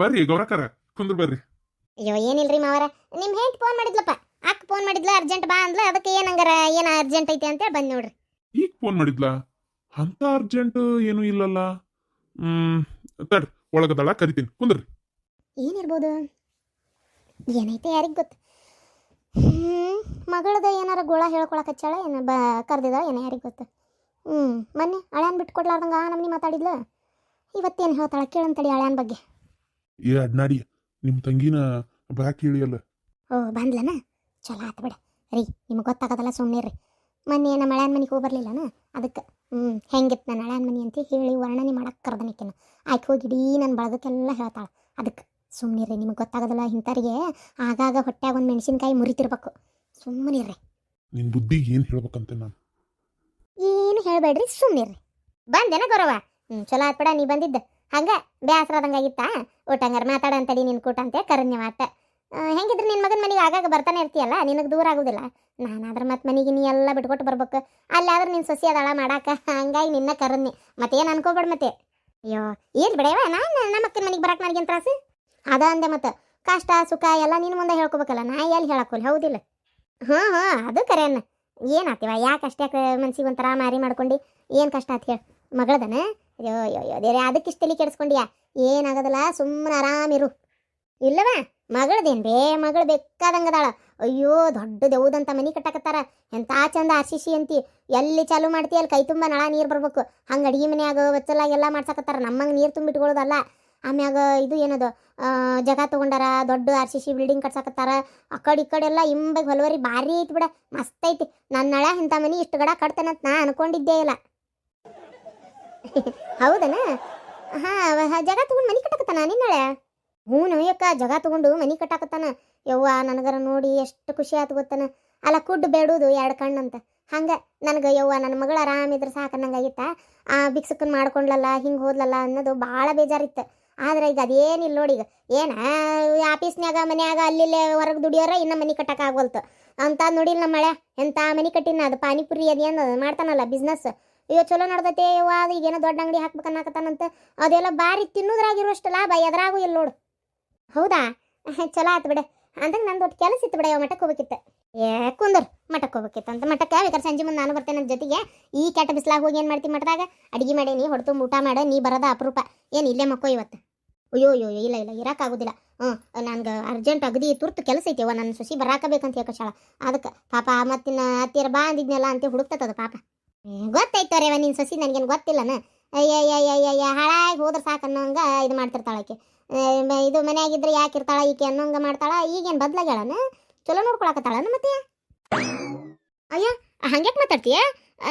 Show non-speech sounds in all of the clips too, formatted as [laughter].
ಬರ್ರಿ ಗೌರಕರ ಕುಂದ್ರ ಬರ್ರಿ. ಅಯ್ಯೋ ಏನಿಲ್ರಿ ಮಾವರ? ನಿಮ್ಮ ಹೆಂಟ್ ಫೋನ್ ಮಾಡಿದ್ಲಪ್ಪ. ಅಕ್ಕ ಫೋನ್ ಮಾಡಿದ್ಲ ಅರ್ಜೆಂಟ್ ಬಾ ಅಂದ್ಲ ಅದಕ್ಕೆ ಏನಂಗಾರ ಏನ ಅರ್ಜೆಂಟ್ ಐತೆ ಅಂತೇಳಿ ಬಂದ್ ನೋಡ್ರಿ. ಈಗ ಫೋನ್ ಮಾಡಿದ್ಲ? ಅಂತ ಅರ್ಜೆಂಟ್ ಏನೂ ಇಲ್ಲಲ್ಲ. ಹ್ಮ್ ತಡ್ ಒಳಗದಳ ಕರಿತೀನಿ ಕುಂದ್ರಿ. ಏನಿರ್ಬೋದು? ಏನೈತೆ ಯಾರಿಗೆ ಗೊತ್ತು? ಹ್ಮ್ ಮಗಳದ ಏನಾರ ಗೋಳ ಹೇಳ್ಕೊಳಕಚ್ಚಾಳ ಏನ ಬ ಕರ್ದಿದ ಏನ ಯಾರಿಗೆ ಗೊತ್ತು? ಹ್ಞೂ ಮೊನ್ನೆ ಅಳ್ಯಾನ್ ಬಿಟ್ಟು ಕೊಡ್ಲಾರ್ದಂಗ ಆ ನಮ್ನಿ ಮಾತಾಡಿದ್ಲ. ಇವತ್ತೇನು ಹೇಳ್ತಾಳ ಕೇಳಂತಡಿ ಅಳ್ಯಾನ್ ಬಗ್ಗೆ. ಏ ಅಡ್ನಾಡಿ ನಿಮ್ಮ ತಂಗಿನ ಬ್ಯಾಕ್ ಹೇಳಿಯಲ್ಲ ಓ ಬಂದ್ಲನ? ಚಲೋ ಆತು ಬಿಡ. ರೀ ನಿಮಗೆ ಗೊತ್ತಾಗದಲ್ಲ ಸುಮ್ಮನೆ ರೀ ಮೊನ್ನೆ ನಮ್ಮ ಮಳೆಯನ್ ಮನೆಗೆ ಹೋಗಿ ಬರ್ಲಿಲ್ಲನ? ಅದಕ್ಕೆ ಹ್ಞೂ ಹೆಂಗಿತ್ತು ನನ್ನ ಹಳ್ಯಾನ್ ಮನೆ ಅಂತ ಹೇಳಿ ವರ್ಣನೆ ಮಾಡಕ್ಕೆ ಕರ್ದನಿಕ್ಕಿನ ಆಯ್ಕೆ ಹೋಗಿ ಇಡೀ ನನ್ನ ಬಳಗಕ್ಕೆಲ್ಲ ಹೇಳ್ತಾಳೆ. ಅದಕ್ಕೆ ಸುಮ್ಮನೆ ರೀ ನಿಮಗೆ ಗೊತ್ತಾಗದಲ್ಲ ಇಂಥವ್ರಿಗೆ ಆಗಾಗ ಹೊಟ್ಯಾಗ ಒಂದು ಮೆಣಸಿನ್ಕಾಯಿ ಮುರಿತಿರ್ಬೇಕು. ಸುಮ್ಮನೆ ರೀ ನಿನ್ ಬುದ್ಧಿಗೆ ಏನು ಹೇಳ್ಬೇಕಂತೆ ನಾನು? ಏನು ಹೇಳಬೇಡ್ರಿ ಸುಮ್ಮನೆ ರೀ ಬಂದೇನ ಗೌರವ? ಹ್ಞೂ ಚಲೋ ಆತ್ ಬಿಡ ನೀ ಬಂದಿದ್ದ. ಹಂಗ ಆಗಿತ್ತಾ ಊಟ ಹಂಗಾರ ಮಾತಾಡ ಅಂತಡಿ ನಿನ್ನ ಕೂಟ ಅಂತ ಕರನ್ಯ ಮಾಟ ಹೆಂಗಿದ್ರೆ ನಿನ್ನ ಮಗನ ಮನೆಗೆ ಆಗಾಗ ಬರ್ತಾನೆ ಇರ್ತೀಯಲ್ಲ, ನಿನಗೆ ದೂರ ಆಗೋದಿಲ್ಲ. ನಾನಾದ್ರೆ ಮತ್ ಮನೆಗೆ ನೀ ಎಲ್ಲ ಬಿಟ್ಕೊಟ್ಟು ಬರ್ಬೇಕು. ಅಲ್ಲಾದ್ರೆ ನಿನ್ನ ಸೊಸಿ ಅದಳ ಮಾಡಾಕ ಹಂಗಾಗಿ ನಿನ್ನ ಕರನ್ನಿ ಮತ್ತೇನು ಅನ್ಕೋಬೇಡ ಮತ್ತೆ. ಅಯ್ಯೋ, ಏನು ಬಿಡವ, ನಾನು ನಮ್ಮ ಅಕ್ಕನ ಮನೆಗೆ ಬರಕ್ಕೆ ನನಗೇನು ತ್ರಾಸು? ಅದ ಅಂದೆ ಮತ್ತೆ, ಕಷ್ಟ, ಸುಖ ಎಲ್ಲ ನಿನ್ನ ಮುಂದೆ ಹೇಳ್ಕೊಬೇಕಲ್ಲ, ನಾ ಎಲ್ಲಿ ಹೇಳಕ್ಕೋಲ್ಲ ಹೌದಿಲ್ಲ. ಹಾಂ ಹಾಂ, ಅದು ಕರೆಯನ್ನ. ಏನಾತಿವ ಯಾಕೆ ಅಷ್ಟೇ ಮನ್ಸಿಗೆ ಒಂಥರ ಮಾರಿ ಮಾಡ್ಕೊಂಡು? ಏನು ಕಷ್ಟ ಆತ್ ಹೇಳಿ. ಮಗಳದನ? ಅಯ್ಯೋ ಅಯ್ಯೋ ಅಯ್ಯೋ ದೇವ್ರೆ ಅದಕ್ಕೆ ಇಷ್ಟು ತಲೆ ಕೆಡಿಸ್ಕೊಂಡ್ಯಾ? ಏನಾಗೋದಿಲ್ಲ, ಸುಮ್ಮನೆ ಆರಾಮಿರು ಇಲ್ಲವಾ? ಮಗಳದೇನು ಬೇ, ಮಗಳು ಬೇಕಾದಂಗದಾಳ ಅಯ್ಯೋ ದೊಡ್ಡ ದೆವ್ದಂತ ಮನೆ ಕಟ್ಟಕತ್ತಾರ? ಎಂತ ಚಂದ ಆರ್ಸಿಸಿ ಅಂತಿ. ಎಲ್ಲಿ ಚಾಲು ಮಾಡ್ತಿ, ಅಲ್ಲಿ ಕೈ ತುಂಬ ನಳ ನೀರು ಬರ್ಬೇಕು. ಹಂಗೆ ಅಡಿಗೆ ಮನ್ಯಾಗ ಒಚ್ಚಲಾಗ ಎಲ್ಲ ಮಾಡ್ಸಕತ್ತಾರ. ನಮ್ಮಂಗೆ ನೀರು ತುಂಬಿಟ್ಕೊಳ್ಳೋದಲ್ಲ ಆಮ್ಯಾಗ ಇದು ಏನದು? ಜಗ ಜಾಗ ತಗೊಂಡಾರ, ದೊಡ್ಡ ಆರ್ ಸಿ ಸಿ ಬಿಲ್ಡಿಂಗ್ ಕಟ್ಸಕತ್ತಾರ. ಆ ಕಡೆ ಈ ಕಡೆ ಎಲ್ಲ ಇಂಬಗ್ ಹೊಲವರಿ ಭಾರಿ ಐತಿ ಬಿಡ. ಮಸ್ತ್ ಐತಿ. ನನ್ನ ನಳ ಇಂಥ ಮನಿ ಇಷ್ಟು ಗಡ ಕಟ್ತೇನಂತ ನಾ ಅನ್ಕೊಂಡಿದ್ದೇ ಇಲ್ಲ. ಹೌದನ? ಹಾ ಜಗ ತಗೊಂಡು ಮನಿ ಕಟ್ಟಕತ್ತಾನ ನಿನ್ನಳೆ? ಹ್ಞೂ ನವ್ಯಕ್ಕ ಜಾಗ ತಗೊಂಡು ಮನಿ ಕಟ್ಟಾಕತ್ತಾನ. ಯವ್ವ, ನನಗರ ನೋಡಿ ಎಷ್ಟು ಖುಷಿ ಆತು ಗೊತ್ತಾನ? ಅಲ್ಲ ಕುಡ್ ಬೇಡುದು ಎರಡು ಕಣ್ಣಂತ. ಹಂಗ, ನನಗೆ ಯವ್ವ ನನ್ನ ಮಗಳು ಆರಾಮಿದ್ರೆ ಸಾಕನ್ನಂಗಾಗಿತ್ತ ಆ, ಭಿಕ್ಷುಕನ್ ಮಾಡ್ಕೊಂಡ್ಲಲ್ಲ, ಹಿಂಗೆ ಹೋದ್ಲಲ್ಲ ಅನ್ನೋದು ಭಾಳ ಬೇಜಾರಿತ್ತು. ಆದ್ರೆ ಈಗ ಅದೇನಿಲ್ಲ ನೋಡಿ ಈಗ. ಏನ ಆಫೀಸ್ನ್ಯಾಗ, ಮನ್ಯಾಗ ಅಲ್ಲಿ ಹೊರಗೆ ದುಡಿಯೋರ ಇನ್ನ ಮನಿ ಕಟ್ಟಕ್ ಆಗ್ವಲ್ತು ಅಂತ ನೋಡಿಲ್ಲ ನಮ್ಮ ಮಳೆ? ಎಂತ ಮನಿ ಕಟ್ಟಿನ? ಅದು ಪಾನಿಪುರಿ ಅದೇನು ಮಾಡ್ತಾನಲ್ಲ ಬಿಸ್ನೆಸ್ ಅಯ್ಯೋ ಚಲೋ ನಡ್ದೈತೆ, ಯವ್ವ, ಅದು ಈಗೇನೋ ದೊಡ್ಡ ಅಂಗಡಿ ಹಾಕ್ಬೇಕನ್ನಕತ್ತಾನಂತ ಅದೆಲ್ಲ ಬಾರಿ ತಿನ್ನೋದ್ರಾಗಿರುವಷ್ಟು ಲಾಭ ಎದ್ರಾಗೂ ಇಲ್ಲ ನೋಡು. ಹೌದಾ? [laughs] ಚಲೋ ಆತು ಬಿಡ. ಅಂದಂಗೆ ನಂದು ಒಟ್ಟು ಕೆಲಸ ಇತ್ತು ಬಿಡ ಮಠಕ್ಕೆ ಹೋಗ್ಬೇಕಿತ್ತು. ಏ, ಕುಂದ್ರ ಮಠಕ್ಕೆ ಹೋಗ್ಬೇಕಿತ್ತು ಅಂತ ಮಠಕ್ಕೆ ಬೇಕಾದ್ರೆ ಸಂಜೆ ಮುಂದೆ ನಾನು ಬರ್ತೇನೆ ನನ್ನ ಜೊತೆಗೆ. ಈ ಕೆಟ್ಟ ಬಿಸ್ಲಾಗ ಹೋಗಿ ಏನು ಮಾಡ್ತೀನಿ ಮಠದಾಗ? ಅಡಿಗೆ ಮಾಡೇನಿ ಹೊಡ್ತು, ಊಟ ಮಾಡ, ನೀ ಬರೋದ ಅಪರೂಪ. ಏನು ಇಲ್ಲೇ ಮಕ್ಕೋ ಇವತ್ತು? ಅಯ್ಯೋ ಅಯ್ಯೋ ಇಲ್ಲ ಇಲ್ಲ ಇರೋಕ್ಕಾಗೋದಿಲ್ಲ ಹ್ಞೂ, ನನಗೆ ಅರ್ಜೆಂಟ್ ಅಗದಿ ತುರ್ತು ಕೆಲಸ ಐತೆವ ನನ್ನ ಸೊಸಿ ಬರಾಕಬೇಕಂತ ಹೇಳ್ಕೊಳ ಅದಕ್ಕೆ, ಪಾಪ ಮತ್ತಿನ ಹತ್ತಿರ ಬಾ ಅಂದಿದ್ನಲ್ಲ ಅಂತ ಹುಡುಕ್ತದ ಪಾಪ. ಗೊತ್ತಾಯ್ತು ರೇವ ನಿನ್ನ ಸೊಸಿ ನನಗೇನು ಗೊತ್ತಿಲ್ಲನ? ಅಯ್ಯಯ್ಯಯ್ಯಯ್ಯ, ಹಾಳಾಗಿ ಹೋದ್ರೆ ಸಾಕು ಅನ್ನೋಂಗೆ ಇದು ಮಾಡ್ತಿರ್ತಾಳೆ ಆಕೆ. ಇದು ಮನ್ಯಾಗಿದ್ರೆ ಯಾಕೆ ಇರ್ತಾಳ ಈಕೆ ಅನ್ನೋಂಗ ಮಾಡ್ತಾಳ, ಈಗೇನು ಬದಲಾಗ್ಯಾಳನ? ಚಲೋ ನೋಡ್ಕೊಳಕತ್ತಾಳನ ಮತ್ತೆ? ಅಯ್ಯ, ಹಂಗ್ಯಾಕೆ ಮಾತಾಡ್ತೀಯ?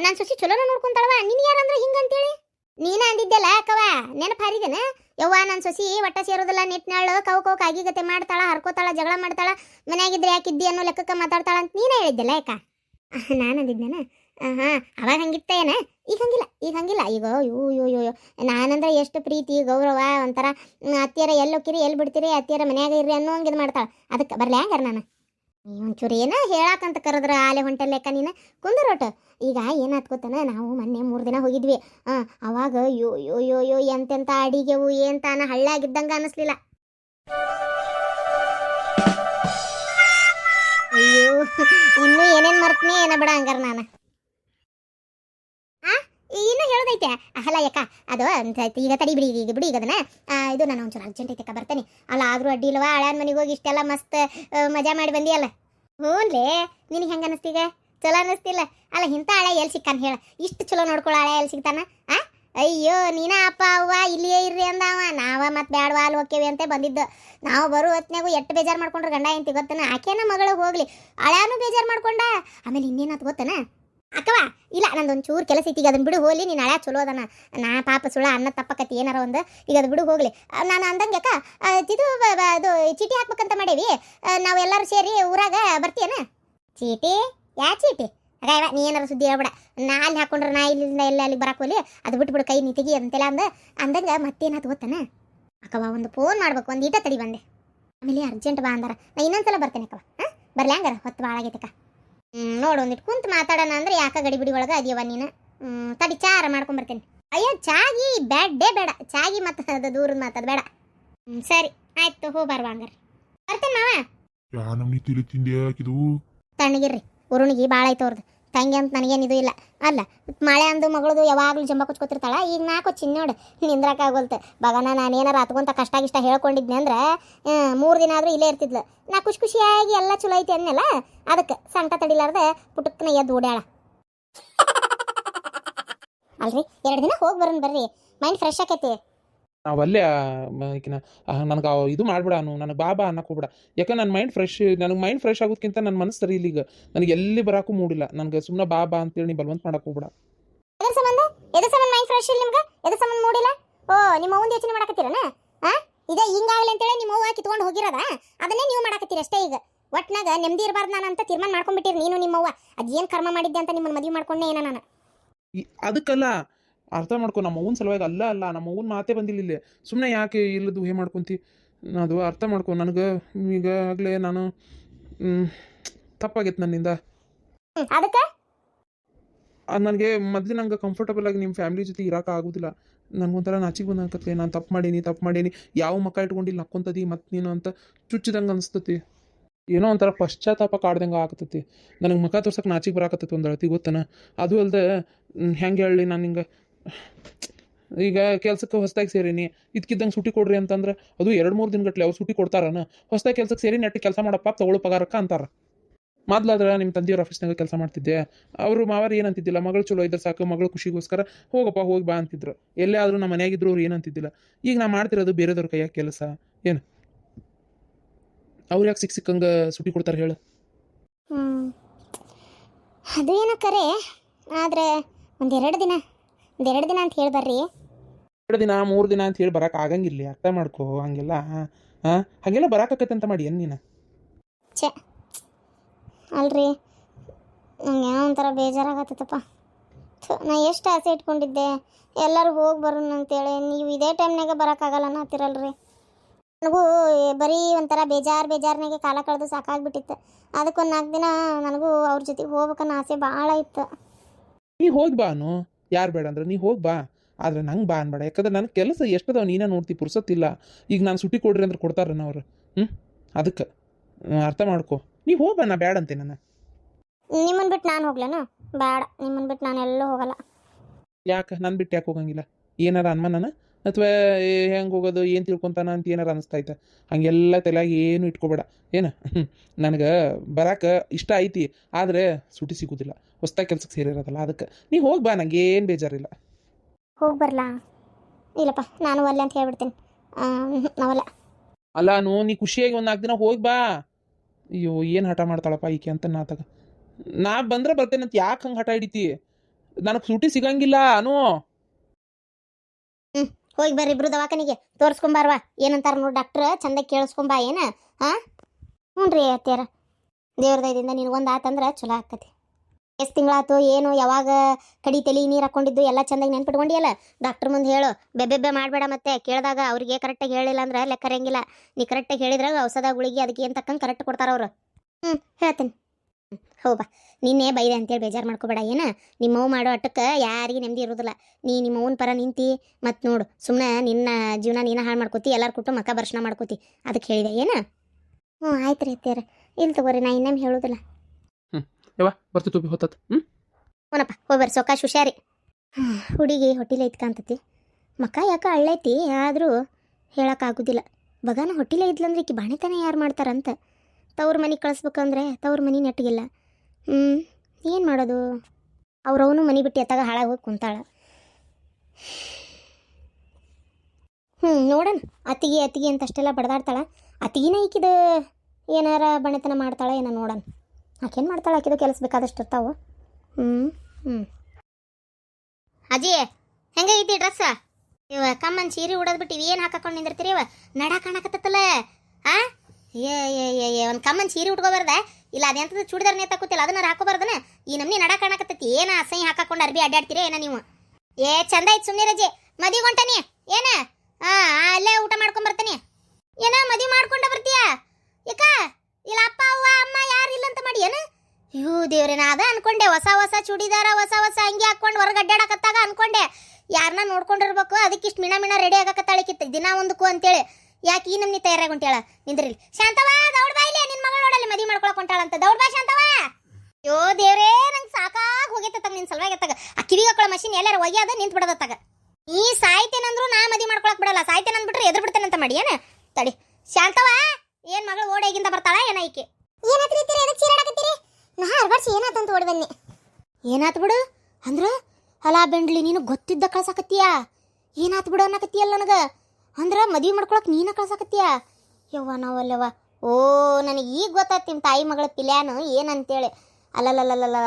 ನಾನು ಸೊಸಿ ಚಲೋನ ನೋಡ್ಕೊಂತಾಳವ ನಿನ್ ಯಾರಂದ್ರೆ ಹಿಂಗಂತೇಳಿ? ನೀನ ಅಂದಿದ್ದೆಲ್ಲ ಕವ ನೆನಪು ಹಾರಿದೇನ? ಯವ್ವ ನನ್ನ ಸೊಸಿ ಒಟ್ಟ ಸೇರೋದಿಲ್ಲ, ನಿಟ್ನಾಳು ಕವ್ ಕವ್ ಕಾಗಿಗತೆ ಮಾಡ್ತಾಳ, ಹರ್ಕೋತಾಳ, ಜಗಳ ಮಾಡ್ತಾಳ, ಮನ್ಯಾಗಿದ್ರೆ ಯಾಕಿದ್ದಿ ಅನ್ನೋ ಲೆಕ್ಕಕ್ಕೆ ಮಾತಾಡ್ತಾಳ ಅಂತ ನೀನೇ ಹೇಳಿದ್ದೆಲ್ಲ ಯಾಕ? ನಾನು ಅಂದಿದ್ದೇನ ಹಾಂ ಅವಾಗ ಹಂಗಿತ್ತ ಏನ? ಈಗ ಹಂಗಿಲ್ಲ ಈಗ ಹಂಗಿಲ್ಲ. ಈಗ ಅಯ್ಯೋ ಅಯ್ಯೋ ಅಯ್ಯೋ ನಾನಂದ್ರೆ ಎಷ್ಟು ಪ್ರೀತಿ, ಗೌರವ, ಒಂಥರ ಅತ್ತಿಯರ ಎಲ್ಲಿ ಹೋಗ್ತೀರಿ ಎಲ್ಲಿ ಬಿಡ್ತೀರಿ, ಅತ್ತಿಯರ ಮನ್ಯಾಗ ಇರ್ರಿ ಅನ್ನೋ ಹಂಗೆ ಇದು ಮಾಡ್ತಾಳೆ. ಅದಕ್ಕೆ ಬರಲೇ ಹಂಗಾರ ನಾನು? ಒಂಚೂರು ಏನ ಹೇಳಾಕಂತ ಕರೆದ್ರ ಆಲೆ ಹೊಂಟಲ್ಲೆಕ್ಕ ನೀನು? ಕುಂದರೋಟ ಈಗ ಏನಾತ್ ಗೊತ್ತನ? ನಾವು ಮೊನ್ನೆ ಮೂರು ದಿನ ಹೋಗಿದ್ವಿ. ಹಾಂ, ಅವಾಗ ಯೋ ಯೋ ಯೋ ಯೋ ಎಂತೆಂಥ ಅಡಿಗೆವು ಏನ್ ತಾನ ಹಳ್ಳಾಗಿದ್ದಂಗ ಅನಿಸ್ಲಿಲ್ಲ. ಅಯ್ಯೋ, ಇನ್ನೂ ಏನೇನ್ ಮರ್ತೀನಿ ಏನ ಬಿಡ ಹಂಗಾರ ನಾನು? ಇನ್ನು ಹೇಳೋದೈತೆ. ಅಲ್ಲ ಯಾಕ? ಅದು ಈಗ ತಡಿ ಬಿಡಿ, ಈಗ ಬಿಡಿ, ಈಗ ಅದನ್ನ. ಇದು ನಾನು ಒಂಚೂರು ಅರ್ಜೆಂಟ್ ಐತೆ ಬರ್ತೇನೆ. ಅಲ್ಲ, ಆದರೂ ಅಡ್ಡಿ ಇಲ್ವಾ ಹಳ್ಯಾನ್ ಮನೆಗೆ ಹೋಗಿ ಇಷ್ಟೆಲ್ಲ ಮಸ್ತ್ ಮಜಾ ಮಾಡಿ ಬಂದಿಯಲ್ಲ? ಹ್ಞೂನ್ಲೇ ನಿನಗೆ ಹೆಂಗೆ ಅನಿಸ್ತೀಗ ಚಲೋ ಅನಿಸ್ತಿಲ್ಲ? ಅಲ್ಲ, ಇಂಥ ಹಳೆ ಎಲ್ಲಿ ಸಿಕ್ಕಾನ ಹೇಳ. ಇಷ್ಟು ಚಲೋ ನೋಡ್ಕೊಳ್ಳೋ ಹಳೆ ಎಲ್ಲಿ ಸಿಗ್ತಾನ? ಆ? ಅಯ್ಯೋ, ನೀನ ಅಪ್ಪ, ಅವ್ವ, ಇಲ್ಲಿಯೇ ಇರ್ರಿ ಅಂದವ. ನಾವ ಮತ್ತೆ ಬ್ಯಾಡವಾ, ಅಲ್ಲಿ ಹೋಗ್ಕೇವಿ ಅಂತ ಬಂದಿದ್ದು. ನಾವು ಬರೋ ಹೊತ್ನ್ಯಾಗು ಎಷ್ಟು ಬೇಜಾರು ಮಾಡ್ಕೊಂಡ್ರೆ ಗಂಡ ಎಂತಿ ಗೊತ್ತನ? ಆಕೆನ ಮಗಳಿಗೆ ಹೋಗ್ಲಿ. ಹಳ್ಯಾನು ಬೇಜಾರು ಮಾಡ್ಕೊಂಡ? ಆಮೇಲೆ ಇನ್ನೇನಾದ್ ಗೊತ್ತನ? ಅಕ್ಕವ ಇಲ್ಲ ನಂದೊಂದು ಚೂರು ಕೆಲಸ ಐತಿ, ಈಗ ಅದನ್ನ ಬಿಡು, ಹೋಗ್ಲಿ, ನೀನು ಹಳ್ಯಾ ಚಲೋ ಅದನ. ನಾ ಪಾಪ ಸುಳ ಅನ್ನ ತಪ್ಪಕತಿ ಏನಾರ ಒಂದು, ಈಗ ಅದು ಬಿಡು, ಹೋಗ್ಲಿ. ನಾನು ಅಂದಂಗೆ, ಅಕ್ಕ ಇದು ಅದು ಚೀಟಿ ಹಾಕ್ಬೇಕಂತ ಮಾಡೇವಿ. ನಾವೆಲ್ಲರೂ ಸೇರಿ ಊರಾಗ ಬರ್ತೀಯನ? ಚೀಟಿ? ಯಾ ಚೀಟಿ? ಅಗಾಯವ ನೀ ಏನಾರ ಸುದ್ದಿ ಹೇಳ್ಬೇಡ. ನಾ ಅಲ್ಲಿ ಹಾಕೊಂಡ್ರೆ, ನಾ ಇಲ್ಲಿಂದ ಎಲ್ಲ ಅಲ್ಲಿಗೆ ಬರಾಕ್ ಹೋಗ್ಲಿ. ಅದು ಬಿಟ್ಬಿಡು, ಕೈ ನೀ ತೆಗಿ ಅಂತೆಲ್ಲ ಅಂದ. ಅಂದಂಗೆ ಮತ್ತೇನಾಯ್ತು ಗೊತ್ತನ? ಅಕ್ಕವ ಒಂದು ಫೋನ್ ಮಾಡ್ಬೇಕು, ಒಂದು ಈಟ ತಡಿ ಬಂದೆ. ಆಮೇಲೆ ಅರ್ಜೆಂಟ್ ಬಾ ಅಂದಾರ. ನಾ ಇನ್ನೊಂದ್ಸಲ ಬರ್ತೇನೆ ಅಕ್ಕವ ಹಾಂ? ಬರ್ಲಿ ಹಂಗಾರ, ಹೊತ್ತು ಭಾಳ ಆಗೈತಕ್ಕ ನೋಡು ಒಂದಿಟ್ಟು ಕುಂತು ಮಾತಾಡೋಣ ಅಂದ್ರೆ ಯಾಕ ಗಡಿಬಿಡಿ ಒಳಗೆ ಅದೀವ ನೀನು? ತಡಿ ಚಾರ ಮಾಡ್ಕೊಂಬರ್ತೀನಿ ಅಯ್ಯೋ ಚಾಗಿ ಬ್ಯಾಡ್ಡೇ ಬೇಡ. ಚಾಗಿ ಮತ್ತೆ ಅದು ದೂರದ ಮಾತದು ಬೇಡ. ಹ್ಮ್, ಸರಿ ಆಯ್ತು ಹೋ ಬರ್ವ ಹಂಗಾರೆ. ಬರ್ತೇನೆ ಮಾವ? ಯಾ ನಮ್ನಿ ತಿಳಿ ತಿಂಡಿ ತಣ್ಣಗಿರ್ರಿ ಉರುಣಿಗೆ ಭಾಳ ಐತೆ ಅವ್ರದ್ದು ತಂಗಿ ಅಂತ ನನಗೇನಿದು ಇಲ್ಲ. ಅಲ್ಲ, ಮಳೆ ಅಂದು ಮಗಳದು ಯಾವಾಗಲೂ ಜಂಬ ಕುಚ್ಕೋತಿರ್ತಾಳ. ಈಗ ನಾ ಚಿನ್ನ ನೋಡು ನಿಂದ್ರಕ್ಕಾಗೋಲ್ತು ಬಗನ ನಾನೇನಾರ ಹತ್ಕೊಂತ ಕಷ್ಟ ಗಿಷ್ಟ ಹೇಳ್ಕೊಂಡಿದ್ನೆ ಅಂದ್ರೆ ಮೂರು ದಿನ ಆದರೂ ಇಲ್ಲೇ ಇರ್ತಿದ್ಲು. ನಾ ಖುಷಿ ಖುಷಿಯಾಗಿ ಎಲ್ಲ ಚಲೋ ಐತಿ ಅನ್ನಲ್ಲ? ಅದಕ್ಕೆ ಸಂಕಟ ತಡಿಲಾರ್ದೆ ಪುಟಕ್ಕನ ಎದ್ದು ಓಡ್ಯಾಳ. ಅಲ್ರಿ, ಎರಡು ದಿನ ಹೋಗಿ ಬರೋಣ ಬರ್ರಿ. ಮೈಂಡ್ ಫ್ರೆಶ್ ಆಕೈತಿ. ನಾವಲ್ಲೇ ಈಕಿನ ನನಗೆ ಇದು ಮಾಡ್ಬಿಡ ಅನು ನನಗೆ ಬಾಬಾ ಅನ್ನಕ್ಕೆ ಹೋಗ್ಬಿಡ. ಯಾಕೆ ನನ್ನ ಮೈಂಡ್ ಫ್ರೆಶ್ ನನಗೆ ಮೈಂಡ್ ಫ್ರೆಶ್ ಆಗೋದ್ಕಿಂತ ನನ್ನ ಮನಸ್ಸು ಸರಿ ಇಲ್ಲಿಗ ನನಗೆ ಎಲ್ಲಿ ಬರೋಕ್ಕೂ ಮೂಡಿಲ್ಲ. ನನಗೆ ಸುಮ್ಮನೆ ಬಾಬಾ ಅಂತೇಳಿ ನೀ ಬಲವಂತ ಮಾಡಕ್ಕೆ ಹೋಗ್ಬಿಡ. ಎದ್ರ ಸಂಬಂಧ? ಎದ್ರ ಸಂಬಂಧ ಮೈಂಡ್ ಫ್ರೆಶ್ ಇಲ್ಲ ನಿಮ್ಗೆ? ಎದ್ರ ಸಂಬಂಧ ಮೂಡಿಲ್ಲ? ಓ ನಿಮ್ಮ ಅವ್ವಂದು ಯೋಚನೆ ಮಾಡಕತ್ತೀರನ? ಆ? ಇದೇ ಹಿಂಗಾಗಲಿ ಅಂತೇಳಿ ನಿಮ್ಮ ಅವ್ವ ಕಿತ್ಕೊಂಡು ಹೋಗಿರೋದ? ಅದನ್ನೇ ನೀವು ಮಾಡಕತ್ತೀರಿ ಅಷ್ಟೇ ಈಗ. ಒಟ್ನಾಗ ನೆಮ್ಮದಿ ಇರಬಾರ್ದು ನಾನು ಅಂತ ತೀರ್ಮಾನ ಮಾಡ್ಕೊಂಡ್ಬಿಟ್ಟಿರಿ ನೀನು ನಿಮ್ಮವ್ವ ಅದೇನು ಕರ್ಮ ಮಾಡಿದ್ದೆ ಅಂತ ನಿಮ್ಮನ್ನ ಮದುವೆ ಮಾಡ್ಕೊಂಡೆ ಏನ ನಾನು? ಅದಕ್ಕಲ್ಲ. ಅರ್ಥ ಮಾಡ್ಕೊ ನಮ್ಮ ಅವ್ವನ ಸಲುವಾಗಿ ಅಲ್ಲ ಅಲ್ಲ ನಮ್ಮ ಅವ್ವನ ಮಾತೇ ಬಂದಿಲ್ಲ ಇಲ್ಲಿ. ಸುಮ್ಮನೆ ಯಾಕೆ ಇಲ್ಲದು ಹೇ ಮಾಡ್ಕೊಂತಿ? ಅದು ಅರ್ಥ ಮಾಡ್ಕೊ ನನಗೆ ಈಗ ಆಗಲೇ ನಾನು ತಪ್ಪಾಗೈತೆ ನನ್ನಿಂದ. ಅದಕ್ಕೆ? ನನಗೆ ಮೊದಲು ನಂಗೆ ಕಂಫರ್ಟಬಲ್ ಆಗಿ ನಿಮ್ಮ ಫ್ಯಾಮಿಲಿ ಜೊತೆ ಇರೋಕೆ ಆಗೋದಿಲ್ಲ. ನನಗೊಂಥರ ನಾಚಿಗೆ ಬಂದಾಕತ್ಲೆ ನಾನು ತಪ್ಪು ಮಾಡೀನಿ ತಪ್ಪು ಮಾಡೀನಿ ಯಾವ ಮಕ್ಕ ಇಟ್ಕೊಂಡಿಲ್ಲ ನಕ್ಕೊಂತದಿ ಮತ್ತು ನೀನು ಅಂತ ಚುಚ್ಚಿದಂಗೆ ಅನಿಸ್ತತಿ. ಏನೋ ಒಂಥರ ಪಶ್ಚಾತ್ತಾಪ ಕಾಡ್ದಂಗೆ ಆಗ್ತತಿ ನನಗೆ ಮುಖ ತೋರ್ಸಕ್ಕೆ ನಾಚಿಗೆ ಬರಾಕತ್ತೈತಿ ಒಂದು ಅಳತಿ ಗೊತ್ತನ? ಅದು ಅಲ್ಲದೆ ಹೆಂಗೆ ಹೇಳಿ ನಾನು ಹಿಂಗೆ ಈಗ ಕೆಲಸಕ್ಕೆ ಹೊಸ್ದಾಗಿ ಸೇರಿನಿ. ಇದ್ಕಿದ್ದಂಗೆ ಸುಟಿ ಕೊಡ್ರಿ ಅಂತಂದ್ರೆ, ಅದು ಎರಡು ಮೂರು ದಿನಗಟ್ಲೆ ಅವ್ರು ಸುಟಿ ಕೊಡ್ತಾರನ. ಹೊಸ್ದಾಗಿ ಕೆಲ್ಸಕ್ಕೆ ಸೇರಿ ನೆಟ್ಟು ಕೆಲಸ ಮಾಡಪ್ಪ ತಗೊಳ್ಳೋ ಪಗಾರಕ್ಕೆ ಅಂತಾರ. ಮೊದ್ಲಾದ್ರೆ ನಿಮ್ಮ ತಂದೆಯವ್ರ ಆಫೀಸ್ನಾಗ ಕೆಲಸ ಮಾಡ್ತಿದ್ದೆ. ಅವರು ಮಾವಾರು ಏನಂತಿದ್ದಿಲ್ಲ ಮಗಳು ಚಲೋ ಇದ್ರೆ ಸಾಕು, ಮಗಳು ಖುಷಿಗೋಸ್ಕರ ಹೋಗಪ್ಪ, ಹೋಗಿ ಬಾ ಅಂತಿದ್ರು. ಎಲ್ಲೇ ಆದರೂ ನಮ್ಮ ಮನೆಯಾಗಿದ್ರು ಅವ್ರು ಏನಂತಿದ್ದಿಲ್ಲ ಈಗ ನಾ ಮಾಡ್ತಿರೋದು ಬೇರೆದವ್ರ ಕೈಯಾಗ ಕೆಲಸ. ಏನು? ಅವ್ರು ಯಾಕೆ ಸಿಕ್ಕ ಸಿಕ್ಕಂಗೆ ಸುಟಿ ಕೊಡ್ತಾರೆ ಹೇಳು. ಹ್ಮ್. ಅದು ಏನೋ ಕರೆ, ಆದರೆ ಒಂದೆರಡು ದಿನ ಒಂದೆರಡು ದಿನ ಅಂತ ಹೇಳಿ ಬರ್ರಿ. ಎರಡು ದಿನ ಮೂರು ದಿನ ಅಂತ ಹೇಳಿ ಬರಕ್ಕೆ ಆಗಂಗಿಲ್ಲ ಅರ್ಥ ಮಾಡ್ಕೋ ಹಂಗೆಲ್ಲ ಹಾಂ ಹಾಗೆಲ್ಲ ಅಂತ ಮಾಡಿ ಏನು ನೀನು? ಛೆ ಅಲ್ರಿ ನಂಗೆ ಏನೋ ಒಂಥರ ಬೇಜಾರಾಗತ್ತಪ್ಪ ನಾ ಎಷ್ಟು ಆಸೆ ಇಟ್ಕೊಂಡಿದ್ದೆ ಎಲ್ಲರೂ ಹೋಗಿ ಬರೋಣ ಅಂತೇಳಿ ನೀವು ಇದೇ ಟೈಮ್ನಾಗ ಬರೋಕ್ಕಾಗಲ್ಲ ಅನ್ನತ್ತಿರಲ್ರಿ. ನನಗೂ ಬರೀ ಒಂಥರ ಬೇಜಾರು ಬೇಜಾರ್ನಾಗೆ ಕಾಲ ಕಳೆದು ಸಾಕಾಗ್ಬಿಟ್ಟಿತ್ತು. ಅದಕ್ಕೊಂದು ನಾಲ್ಕು ದಿನ ನನಗೂ ಅವ್ರ ಜೊತೆಗೆ ಹೋಗ್ಬೇಕನ್ನೋ ಆಸೆ ಭಾಳ ಇತ್ತು. ನೀ ಹೋಗಿ ಬಾ ಅನು ಯಾರು ಬೇಡ ಅಂದ್ರೆ ನೀ ಹೋಗಿ ಬಾ. ಆದ್ರೆ ನಂಗೆ ಬಾ ಅನ್ಬೇಡ. ಯಾಕಂದ್ರೆ ನನ್ನ ಕೆಲಸ ಎಷ್ಟದಾವ ನೀನೇ ನೋಡ್ತಿ ಪುರ್ಸತ್ತಿಲ್ಲ. ಈಗ ನಾನು ಸುಟ್ಟಿ ಕೊಡ್ರಿ ಅಂದ್ರೆ ಕೊಡ್ತಾರನ ಅವ್ರು. ಹ್ಞೂ ಅದಕ್ಕೆ. ಅರ್ಥ ಮಾಡ್ಕೋ. ನೀ ಹೋಗ್ಬಾ ನಾ ಬೇಡ ಅಂತೆ ನಾನು. ನಿಮ್ಮನ್ ಬಿಟ್ಟು ನಾನು ಹೋಗ್ಲೇನು? ಬೇಡ ನಿಮ್ಮನ್ ಬಿಟ್ಟು ನಾನು ಎಲ್ಲೂ ಹೋಗಲ್ಲ. ಯಾಕೆ? ನಾನು ಬಿಟ್ಟು ಯಾಕೆ ಹೋಗಂಗಿಲ್ಲ? ಏನಾರ ಅನ್ಮನನ ಅಥವಾ ಹೆಂಗೆ ಹೋಗೋದು ಏನು ತಿಳ್ಕೊತಾನ ಅಂತ ಏನಾರು ಅನಿಸ್ತೈತೆ. ಹಂಗೆಲ್ಲ ತಲೆಯಾಗಿ ಏನು ಇಟ್ಕೋಬೇಡ. ಏನು? [laughs] ನನಗೆ ಬರಾಕ ಇಷ್ಟ ಐತಿ. ಆದರೆ ಸುಟಿ ಸಿಗೋದಿಲ್ಲ. ಹೊಸ್ದಾಗಿ ಕೆಲ್ಸಕ್ಕೆ ಸೇರಿರೋದಲ್ಲ ಅದಕ್ಕೆ. ನೀ ಹೋಗಿ ಬಾ ನಂಗೆ ಏನು ಬೇಜಾರಿಲ್ಲ. ಹೋಗಿ ಬರಲಾ? ಇಲ್ಲಪ್ಪ ನಾನು ಅಲ್ಲ ಅಂತ ಹೇಳ್ಬಿಡ್ತೀನಿ. ನಾವಲ್ಲ. ಅಲ್ಲ ನೋ ನೀ ಖುಷಿಯಾಗಿ ಒಂದು ನಾಲ್ಕು ದಿನ ಹೋಗಿ ಬಾ. ಅಯ್ಯೋ ಏನು ಹಠ ಮಾಡ್ತಾಳಪ್ಪ ಈಕೆ ಅಂತ ನಾತಗ ನಾ ಬಂದ್ರೆ ಬರ್ತೇನೆ ಅಂತ ಯಾಕೆ ಹಂಗೆ ಹಠ ಹಿಡಿತಿ? ನನಗೆ ಸುಟಿ ಸಿಗಂಗಿಲ್ಲ ಅನು ಹೋಗಿ ಬರ್ರಿ ಇಬ್ರು ದವಾಖಾನಿಗೆ. ತೋರಿಸ್ಕೊಂಬಾರ್ವಾ ಏನಂತಾರ ನೋಡಿ ಡಾಕ್ಟ್ರ್ ಚಂದ ಕೇಳಿಸ್ಕೊಂಬಾ ಏನ? ಹಾ? ಹ್ಞೂ ರೀ ಅತ್ಯಾರ ದೇವ್ರ ದಯದಿಂದ ನಿನಗೊಂದು ಆತಂದ್ರೆ ಚಲೋ ಆಗ್ತತಿ. ಎಷ್ಟು ತಿಂಗಳಾತು, ಏನು, ಯಾವಾಗ ಕಡಿ ತಲೆ ನೀರು ಹಾಕೊಂಡಿದ್ದು, ಎಲ್ಲ ಚಂದಾಗಿ ನೆನ್ಪಿಟ್ಕೊಂಡಿಯಲ್ಲ? ಡಾಕ್ಟ್ರ್ ಮುಂದೆ ಹೇಳು. ಬೆಬ್ಬೆಬ್ಬೆ ಮಾಡಬೇಡ ಮತ್ತೆ. ಕೇಳಿದಾಗ ಅವ್ರಿಗೆ ಕರೆಕ್ಟಾಗಿ ಹೇಳಿಲ್ಲ ಅಂದ್ರೆ ಲೆಕ್ಕ ಇರಂಗಿಲ್ಲ. ನೀ ಕರೆಕ್ಟಾಗಿ ಹೇಳಿದ್ರಾಗ ಔಷಧ, ಗುಳಿಗೆ ಅದಕ್ಕೆ ಏನು ತಕ್ಕಂಗೆ ಕರೆಕ್ಟ್ ಕೊಡ್ತಾರ ಅವರು. ಹ್ಞೂ ಹೇಳ್ತೀನಿ. ಹೌ ಬಾ ನಿನ್ನೆ ಬೈದೆ ಅಂತೇಳಿ ಬೇಜಾರು ಮಾಡ್ಕೋಬೇಡ. ಏನ? ನಿಮ್ಮವ್ ಮಾಡೋ ಅಟ್ಟಕ್ಕೆ ಯಾರಿಗೆ ನೆಮ್ಮದಿ ಇರೋದಿಲ್ಲ. ನೀ ನಿಮ್ಮವ್ವನ ಪರ ನಿಂತಿ ಮತ್ತು ನೋಡು ಸುಮ್ಮನೆ ನಿನ್ನ ಜೀವನ ನೀನು ಹಾಳು ಮಾಡ್ಕೋತಿ ಎಲ್ಲರೂ ಕೊಟ್ಟು ಮಕ್ಕ ಬರ್ಷಣ ಮಾಡ್ಕೋತಿ. ಅದಕ್ಕೆ ಹೇಳಿದೆ. ಏನ? ಹ್ಞೂ ಆಯ್ತು ರೀ ಅತ್ತೆಯರ. ಇಲ್ಲಿ ತಗೋರಿ ನಾ ಇನ್ನೇನು ಹೇಳೋದಿಲ್ಲ. ಯವ್ವ ಬರ್ತಿತ್ತು ಹೊತ್ತತ್. ಹ್ಞೂ ಹೋನಪ್ಪ ಹೋಗ್ಬರ್ರಿ ಸೊಕಾಶ್ ಹುಷಾರಿ ಹಾಂ ಹುಡುಗಿ ಹೊಟ್ಟಿಲೆ ಇತ್ಕಂತತಿ ಮಕ್ಕ ಯಾಕ ಅಳ್ಳೈತಿ? ಆದರೂ ಹೇಳೋಕ್ಕಾಗೋದಿಲ್ಲ ಬಗಾನ ಹೊಟ್ಟಿಲೆ ಇದ್ಲಂದ್ರೆ ಈಕಿ ಬಾಣಿತನ ಯಾರು ಮಾಡ್ತಾರಂತ. ತವ್ರ ಮನೆಗೆ ಕಳಿಸ್ಬೇಕಂದ್ರೆ ತವ್ರ ಮನೆ ನೆಟ್ಟಿಗಿಲ್ಲ. ಹ್ಞೂ ಏನು ಮಾಡೋದು? ಅವ್ರವನು ಮನೆ ಬಿಟ್ಟು ಎತ್ತಾಗ ಹಾಳಾಗಿ ಹೋಗಿ ಕುಂತಾಳ. ಹ್ಞೂ ನೋಡೋಣ. ಅತ್ತಿಗೆ ಅತ್ತಿಗೆ ಅಂತ ಅಷ್ಟೆಲ್ಲ ಬಡದಾಡ್ತಾಳೆ. ಅತ್ತಿಗಿನ ಈಕಿದ ಏನಾರ ಬಣತನ ಮಾಡ್ತಾಳೆ ಏನೋ ನೋಡೋಣ. ಆಕೇನು ಮಾಡ್ತಾಳೆ ಆಕಿದು ಕೆಲಸ ಬೇಕಾದಷ್ಟು ಇರ್ತಾವ. ಹ್ಞೂ ಹ್ಞೂ ಅಜ್ಜಿ ಐತಿ ಡ್ರೆಸ್? ಇವ ಕಮ್ಮನ್ ಸೀರೆ ಉಡೋದ್ಬಿಟ್ಟು ಏನು ಹಾಕೊಂಡು ನಿಂದಿರ್ತೀರಿ ಇವ? ನಡ ಕಾಣಕತ್ತಲ್ಲ ಆ? ಏ ಏ ಏ ಏ, ಒಂದು ಕಮ್ಮನ್ ಸೀರೆ ಉಟ್ಕೋಬಾರ್ದ? ಇಲ್ಲ ಅದೆಂತದ ಚೂಡಿದಾರ್ ನೇತಾಕೋತಿಲ್ಲ ಅದನ್ನ ಹಾಕೋಬಾರ್ದನ ಈ ನಮ್ನಿ ನಡ ಕಾಣಕತ್ತೈತಿ ಏನ ಅಸಹ್ಯ ಹಾಕೊಂಡು ಅರ್ಬಿ ಅಡ್ಡಾಡ್ತೀರಿ ಏನ ನೀವು? ಏ, ಚಂದ ಐತ್ ಸುಮ್ಮನೆ ರಜೆ. ಮದಿ ಹೊಂಟನಿ. ಏನ? ಆ, ಅಲ್ಲೇ ಊಟ ಮಾಡ್ಕೊಂಡ್ ಬರ್ತಾನೆ. ಏನ ಮದಿ ಮಾಡ್ಕೊಂಡ ಬರ್ತೀಯ? ಏಕ, ಇಲ್ಲ, ಅಪ್ಪ, ಅವ್ವ, ಅಮ್ಮ ಯಾರು ಇಲ್ಲ ಅಂತ ಮಾಡಿ, ಏನ? ಅಯ್ಯೋ ದೇವ್ರೆ, ನಾ ಅದ ಅನ್ಕೊಂಡೆ. ಹೊಸ ಹೊಸ ಚೂಡಿದಾರ, ಹೊಸ ಹೊಸ ಅಂಗಿ ಹಾಕೊಂಡು ಹೊರಗೆ ಅಡ್ಡಾಡಕತ್ತಾಗ ಅನ್ಕೊಂಡೆ. ಯಾರನ್ನ ನೋಡ್ಕೊಂಡಿರ್ಬೇಕು ಅದಕ್ಕೆ ಇಷ್ಟು ಮಿಣ ಮಿಣ ರೆಡಿ ಆಗಕತ್ತಾಳಿಕಿತ್ತು ದಿನ ಒಂದಕ್ಕೂ ಅಂತೇಳಿ. ಯಾಕೆ ಈ ನಮ್ನಿ ತಯಾರಾಗಿ ಹೊಂಟ್ಯಾಳ? ನಿಂದ್ರಿ ಶಾಂತವಾ ದೌಡ್ ಬಾಯಿಲೆ ನಿನ್ನ ನಿನ್ ಮಗಳು ನೋಡಲ್ಲಿ ಮದಿ ಮಾಡ್ಕೊಳಕ್ ಹೊಂಟಾಳ ಅಂತ. ದೌಡ್ ಬಾ ಶಾಂತವಾ ಯೋ ದೇವ್ರೇ ನಂಗೆ ಸಾಕಾಗಿ ಹೋಗೈತೆ ತಗ ನಿನ್ ಸಲುವಾಗಿ ಅತ್ತಾಗ. ಆ ಹಾಕೊಳ್ಳೋ ಮಷಿನ್ ಎಲ್ಲಾರ ಒಯ್ಯಾದ ನಿಂತು ಬಿಡದ ತಗ ನೀ ಸಾಯ್ತೇನಂದ್ರು ನಾ ಮದಿ ಮಾಡ್ಕೊಳಕ್ ಬಿಡಲ್ಲ. ಸಾಯ್ತೇನೆ ಅಂದ್ಬಿಟ್ರೆ ಎದುರು ಅಂತ ಮಾಡಿ ಏನು? ತಡಿ. ಶಾಂತವಾ ಏನ್ ಮಗಳು ಓಡೇಗಿಂದ ಬರ್ತಾಳ ಏನ ಈಕೆ? ಏನಾತ್ರಿ ಎದಕ್ ಚೀರಾಡಕತ್ತೀರಿ ನಾ ಹರ್ಬರ್ಸಿ ಏನಾತಂತ ಓಡಿ ಬನ್ನಿ ಏನಾತ್ ಬಿಡು? ಅಂದ್ರ ಅಲ ಬೆಂಡ್ಲಿ ನೀನು ಗೊತ್ತಿದ್ದ ಕಳ್ಸಾಕತ್ತೀಯಾ? ಏನಾತ್ ಬಿಡು ಅನ್ನಕತ್ತೀಯಲ್ಲ ನನಗ? ಅಂದ್ರ ಮದ್ವಿ ಮಾಡ್ಕೊಳಕ್ ನೀನ ಕಳ್ಸಾಕತ್ತೀಯ? ಯವ್ವ ನಾವಲ್ಲವ ಓ, ನನಗೆ ಈಗ ಗೊತ್ತಾಯ್ತು ನಿಮ್ಮ ತಾಯಿ ಮಗಳ ಪಿಲ್ಯಾನು ಏನಂತೇಳಿ. ಅಲ್ಲಲ್ಲಲ್ಲಲ್ಲ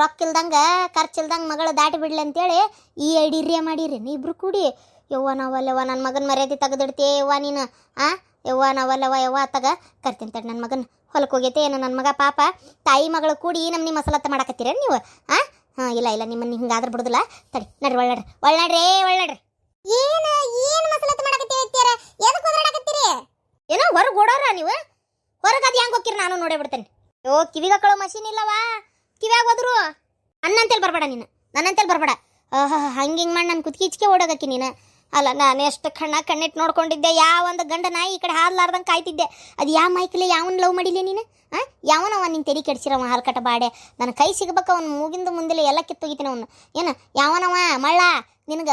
ರೊಕ್ಕ ಇಲ್ದಂಗ ಖರ್ಚಿಲ್ದಂಗೆ ಮಗಳು ದಾಟಿ ಬಿಡ್ಲಿ ಅಂತೇಳಿ ಈ ಐಡಿರಿಯ ಮಾಡಿರಿ, ನೀ ಇಬ್ರು ಕೂಡಿ. ಯವ್ವ ನಾವಲ್ಲವ ನನ್ನ ಮಗನ ಮರ್ಯಾದೆ ತೆಗೆದಿಡ್ತೀಯ ಯವ್ವ ನೀನು? ಆ, ಯವ್ವ ನಾವಲ್ಲವ ಯವ್ವ ತಗ ಕರ್ತೀನಿ ತಡಿ ನನ್ನ ಮಗನ. ಹೊಲಕ್ಕೆ ಹೋಗೈತೆ ಏನು ನನ್ನ ಮಗ ಪಾಪ? ತಾಯಿ ಮಗಳು ಕೂಡಿ ನಮ್ಮ ನಿಮ್ಮ ಮಸಲತ್ತ ಮಾಡಕತ್ತೀರ ನೀವು? ಆ, ಹಾಂ, ಇಲ್ಲ ಇಲ್ಲ, ನಿಮ್ಮನ್ನ ಹಿಂಗಾದ್ರೆ ಬಿಡುದಿಲ್ಲ. ತಡಿ, ನಡ್ರಿ ಒಳ್ಳಡ್ರಿ ಒಳ್ಳಡ್ರಿ ಒಳ್ಳಡ್ರಿ ಏನು? ಏನು ಮಸಾಲತ್ತ ಮಾಡಕತ್ತೀರ ಎದಕ್ಕೆ ಓದಾಡಕತ್ತೀರಿ ಏನೋ ಹೊರಗೆ ಓಡೋರ ನೀವು? ಹೊರಗೆ ಅದು ಹೆಂಗೆ ಹೋಗ್ತೀರಿ ನಾನು ನೋಡೇ ಬಿಡ್ತೇನೆ. ಯೋ ಕಿವಿಗೆ ಹಾಕೊಳ್ಳೋ ಮಷೀನ್ ಇಲ್ಲವಾ? ಕಿವ್ಯಾಗ ಹೋದ್ರು? ನನ್ನಂತೇಳಿ ಬರಬೇಡ ನೀನು. ನನ್ನಂತೇಳಿ ಬರಬೇಡ. ಹಂಗೆ ಹಿಂಗೆ ಮಾಡಿ ನಾನು ಕುತ್ಕಿ ಓಡೋಗಕ್ಕೆ ನೀನು. ಅಲ್ಲ, ನಾನು ಎಷ್ಟು ಕಣ್ಣ ಕಣ್ಣಿಟ್ಟು ನೋಡ್ಕೊಂಡಿದ್ದೆ ಯಾವ ಒಂದು ಗಂಡ ನಾಯಿ ಈ ಕಡೆ ಹಾಲಾರ್ದಂಗೆ ಕಾಯ್ತಿದ್ದೆ. ಅದು ಯಾವ ಮೈಕಲೆ ಯಾವನ್ ಲವ್ ಮಾಡಿಲ್ಲ ನೀನು? ಆ ಯಾವನವ ನಿನ್ನ ತೆರಿ ಕೆಡ್ಸಿರವ ಹಾಲ್ಕಟ ಬಾಡೆ. ನನ್ನ ಕೈ ಸಿಗ್ಬೇಕು ಅವ್ನು ಮೂಗಿಂದ ಮುಂದೆಲೆ ಎಲ್ಲ ಕಿತ್ತೋಗಿತೀನಿ ಅವನು. ಏನು? ಯಾವನವ? ಮಳ್ಳ? ನಿನಗೆ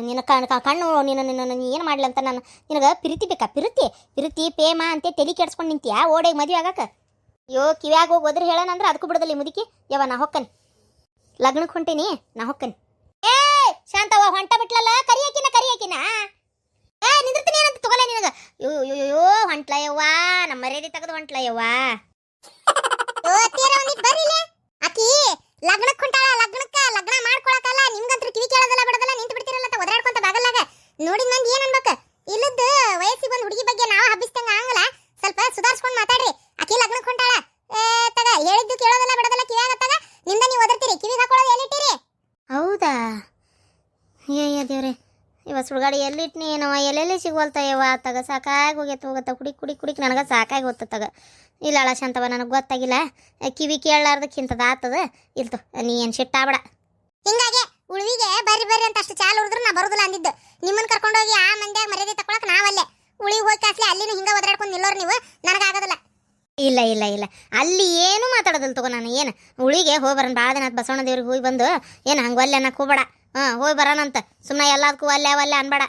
ನಿನ್ನ ಕಣ್ ಕ- ಕಣ್ಣು ನಿನ್ನ ನಿನ್ನ ಏನು ಮಾಡ್ಲಿ ಅಂತ ನಾನು ನಿನಗೆ ಪ್ರೀತಿ ಬೇಕಾ? ಪ್ರೀತಿ ಪ್ರೀತಿ ಪ್ರೇಮ ಅಂತ ತಲೆ ಕೆಡ್ಸ್ಕೊಂಡು ನಿಂತೀಯಾ? ಓಡೇಗೆ ಮದುವೆ ಆಗಕ್ಕೆ? ಅಯ್ಯೋ ಕಿವ್ಯಾಗ ಹೋಗಿ ಹೋದ್ರೆ ಹೇಳೋಣಂದ್ರೆ ಅದಕ್ಕೂ ಬಿಡದಲ್ಲಿ ಮುದುಕಿ. ಯವ ನಾ ಹೊಕ್ಕನಿ. ಲಗ್ನಕ್ಕೆ ಹೊಂಟೀನಿ ನಾ ಹೊಕ್ಕನ್. ಏ ಶಾಂತವ ಹೊಂಟ ಬಿಟ್ಲಲ್ಲ? ಕರಿಯಾಕಿನ ಕರಿಯಾಕಿನ ಏ ನಿಂದಿರ್ತೀನಿ ಏನಂತ ತಗೊಲ್ಲ ನಿನಗ? ಯೋ ಯೋ ಯೋ, ಯೋ ಹೊಂಟ್ಲ ಯವ್ವ? ನಮ್ಮ ಮರ್ಯಾದೆ ತೆಗೆದು ಹೊಂಟ್ಲ ಯವ್ವ? [laughs] ಆಕಿ ಲಗ್ನಕ್ಕೆ ಹೊಂಟಾಳ ಲಗ್ನಕ್ಕ ಲಗ್ನ ಮಾಡ್ಕೊಳಕಲ್ಲ ನಿಮ್ಗಂತೂ ಕಿವಿ ಕೇಳೋದಲ್ಲ, ಬಿಡೋದಲ್ಲ ನಿಂತು ಬಿಡ್ತಿರಲ್ಲ ಅಂತ ಒದರಾಡ್ಕೊಂತ ಬಾಗಲ್ಲಾಗ ನೋಡಿ ಮಂದಿ ಏನ್ ಅನ್ಬೇಕು? ಇಲ್ಲದ ವಯಸ್ಸಿಗೆ ಬಂದು ಹುಡುಗಿ ಬಗ್ಗೆ ನಾವು ಹಬ್ಬಿಸ್ತಂಗ ಆಗಲ್ಲ ಸ್ವಲ್ಪ ಸುಧಾರಿಸ್ಕೊಂಡು ಮಾತಾಡ್ರಿ ಆಕಿ ಲಗ್ನಕ್ಕೆ ಹೊಂಟಾಳ ಏ, ತಗ ಹೇಳಿದ್ದು ಕೇಳೋದಲ್ಲ ಬಿಡೋದಲ್ಲ ಕಿವ್ಯಾಗ ತಗ ನಿಮ್ದ ನೀವು ಒದರ್ತೀರಿ ಕಿವಿಗೆ ಹಾಕೊಳ್ಳೋದು ಎಲ್ಲಿಟ್ಟಿರಿ ಹೌದಾ ಏ ದೇವ್ರೆ ಇವ ಎಲ್ಲಿಟ್ಟು ಏನವ ಎಲ್ಲೆಲ್ಲಿ ಸಿಗುವಲ್ತ ತಗ ಸಾಕಾಗಿ ಹೋಗ್ಯತ್ತ ಹೋಗತ್ತ. ಕುಡಿ ಕುಡಿ ಕುಡಿಕ್ ನನಗೆ ಸಾಕಾಗಿ ಹೋಗ್ತ ತಗ. ಇಲ್ಲ ಅಳ ಶಾಂತವ ನನಗೆ ಗೊತ್ತಾಗಿಲ್ಲ. ಕಿವಿ ಕೇಳಲಾರ್ದಕ್ಕಿಂತದ ಆತದ. ಇಲ್ತು ನೀ ಏನು ಶಿಟ್ಟಾಬೇಡ ಹಿಂಗಾಗಿ ಉಳಿವಿಗೆ ಬರ್ರಿ ಬರ್ರಿ ಅಂತ ಅಷ್ಟು ಚಾಲು ಉಳಿದ್ರು ನಾ ಬರುದಿಲ್ಲ ಅಂದಿದ್ದು. ನಿಮ್ಮನ್ನ ಕರ್ಕೊಂಡೋಗಿ ಆ ಮಂದ್ಯಾಗ ಮರ್ಯಾದೆ ತಕೊಳಕ್ ನಾವಲ್ಲೇ ಉಳಿ ಹೋಗಿ ಕಾಸ್ಲಿ ಅಲ್ಲಿನ ಹಿಂಗ ಒದರಾಡ್ಕೊಂಡು ನಿಲ್ಲೋರು ನೀವು. ನನಗಾಗೋದಿಲ್ಲ ಇಲ್ಲ ಇಲ್ಲ ಇಲ್ಲ. ಅಲ್ಲಿ ಏನು ಮಾತಾಡೋದಿಲ್ಲ ತಗೋ ನಾನು ಏನು? ಉಳಿಗೆ ಹೋಗಿ ಬರೋಣ ಭಾಳ ದಿನ ಬಸವಣ್ಣ ದೇವ್ರಿಗೆ ಹೋಗಿ ಬಂದು ಏನು ಹಂಗೆ ಒಲ್ಲೆ ಅನ್ನಕ್ಕೆ ಹೋಗ್ಬೇಡ. ಹಾಂ ಹೋಗಿ ಬರೋಣಂತ. ಸುಮ್ಮನೆ ಎಲ್ಲದಕ್ಕೂ ಒಲ್ಲೆ ಒಲ್ಲೆ ಅನ್ಬೇಡ.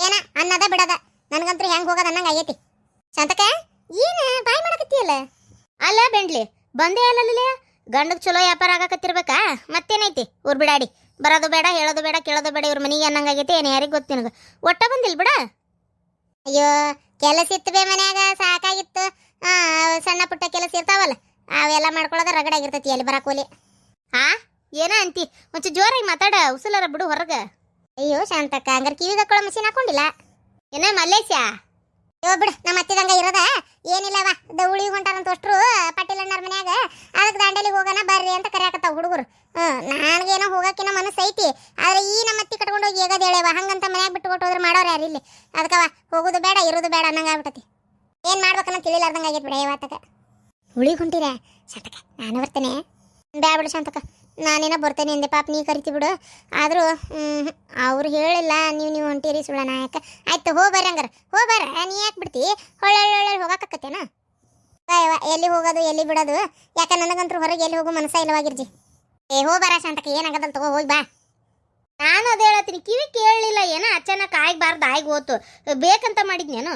ಏನ ಅನ್ನದ ಬಿಡದ. ನನಗಂತೂ ಹೆಂಗೆ ಹೋಗೋದು ಅನ್ನಂಗೆ ಆಗೈತಿ. ಶಾಂತಕ ಏನು ಬಾಯ್ ಮಾಡಕತ್ತೀಯಲ್ಲ? ಅಲ್ಲ ಬೆಂಡ್ಲಿ ಬಂದೇ ಅಲ್ಲಲ್ಲಿ? ಗಂಡಕ್ಕೆ ಚಲೋ ವ್ಯಾಪಾರ ಆಗಕತ್ತಿರ್ಬೇಕಾ? ಮತ್ತೇನೈತಿ? ಊರ್ ಬಿಡಾಡಿ. ಬರೋದು ಬೇಡ ಹೇಳೋದು ಬೇಡ ಕೇಳೋದು ಬೇಡ ಇವ್ರ ಮನೆಗೆ ಅನ್ನಂಗಾಗೈತಿ ಏನು ಯಾರಿಗೆ ಗೊತ್ತು ನಿನಗೆ? ಒಟ್ಟ ಬಂದಿಲ್ಲ ಬಿಡ? ಅಯ್ಯೋ ಕೆಲಸ ಇತ್ತು ಬೇ ಮನ್ಯಾಗ ಸಾಕಾಗಿತ್ತು. ಸಣ್ಣ ಪುಟ್ಟ ಕೆಲಸ ಇರ್ತಾವಲ್ಲ ಅವೆಲ್ಲ ಮಾಡ್ಕೊಳ್ಳೋದ ರಗಡಾಗಿರ್ತೈತಿ ಎಲ್ಲಿ ಬರಾಕೋಲಿ ಹಾ ಏನ ಅಂತಿ? ಒಂಚೂರು ಜೋರಾಗಿ ಮಾತಾಡ ಉಸಲರ ಬಿಡು ಹೊರಗೆ. ಅಯ್ಯೋ ಶಾಂತಕ್ಕ ಹಂಗಾರೆ ಕಿವಿಗೆ ಹಾಕೊಳ್ಳೋ ಮಷೀನ್ ಹಾಕೊಂಡಿಲ್ಲ. ಏನ ಮಲ್ಲೇಶ ಅಯ್ಯೋ ಬಿಡು ನಮ್ಮ ಅತ್ತಿದಂಗ ಇರೋದ. ಏನಿಲ್ಲವ ದೌಳಿ ಹೊಂಟಾರಂತ ಅಷ್ಟ್ರು ಪಾಟೀಲ್ ಅಣ್ಣಾರ ಮನ್ಯಾಗ. ಅದಕ್ಕೆ ದಾಂಡೇಲಿ ಹೋಗೋಣ ಬರ್ರಿ ಅಂತ ಕರೆಯಾಕತ್ತಾವ ಹುಡುಗರು. ಹ್ಮ್ ನನಗೇನೋ ಹೋಗಕ್ಕಿನ ಮನಸ್ಸು ಐತಿ. ಆದ್ರೆ ಈ ನಮ್ಮ ಅತ್ತಿ ಕಟ್ಕೊಂಡು ಹೋಗಿ ಹೇಗದ ಹೇಳೇವ ಹಂಗಂತ ಮನ್ಯಾಗ ಬಿಟ್ಟು ಕೊಟ್ಟು ಹೋದ್ರೆ ಮಾಡೋರು ಯಾರು ಇಲ್ಲಿ? ಅದಕ್ಕವ ಹೋಗೋದು ಬೇಡ ಇರೋದು ಬೇಡ ಅನ್ನಂಗ ಆಗ್ಬಿಟ್ಟತಿ ಏನ್ ಮಾಡ್ಬೇಕನ್ನ ತಿಳಿಲಾರ್ದಂಗೆ ಆಗೈತೆ ಬಿಡ ಯಾವತ್ತಕ ಹುಳಿ ಹೊಂಟಿರ? ಶಾಂತಕ ನಾನು ಬರ್ತೇನೆ. ಬ್ಯಾ ಬಿಡು ಶಾಂತಕ ನಾನೇನೋ ಬರ್ತೇನೆ ಅಂದೆ, ಪಾಪ ನೀ ಕರಿತಿ ಬಿಡು. ಆದರೂ ಅವ್ರು ಹೇಳಿಲ್ಲ, ನೀವು ನೀವು ಹೊಂಟಿರಿ ಸುಳ್ಳ ನಾಯಕ ಆಯ್ತು, ಹೋ ಬರ್ರಿ ಹಂಗಾರ. ಹೋ ನೀ ಯಾಕೆ ಬಿಡ್ತಿ? ಹೊಳ್ಳೆ ಹೊಳ್ಳೆ ಹೋಗಾಕತ್ತೇನ ಎಲ್ಲಿ ಹೋಗೋದು, ಎಲ್ಲಿ ಬಿಡೋದು? ಯಾಕೆ ನನಗಂತೂ ಹೊರಗೆ ಎಲ್ಲಿ ಹೋಗೋ ಮನಸ್ಸ ಇಲ್ಲವಾಗಿರ್ಜಿ. ಏ, ಹೋ ಬರ ಶಾಂತಕ ಏನಾಗದಲ್ಲ ತಗೋ, ಹೋಗಿ ಬಾ. ನಾನು ಅದು ಹೇಳತ್ತೀನಿ, ಕಿವಿ ಕೇಳಲಿಲ್ಲ, ಏನೋ ಅಚಾನಕ್ ಬಾರ್ದು ಆಗಿ ಹೋತು. ಬೇಕಂತ ಮಾಡಿದ್ನೇನು?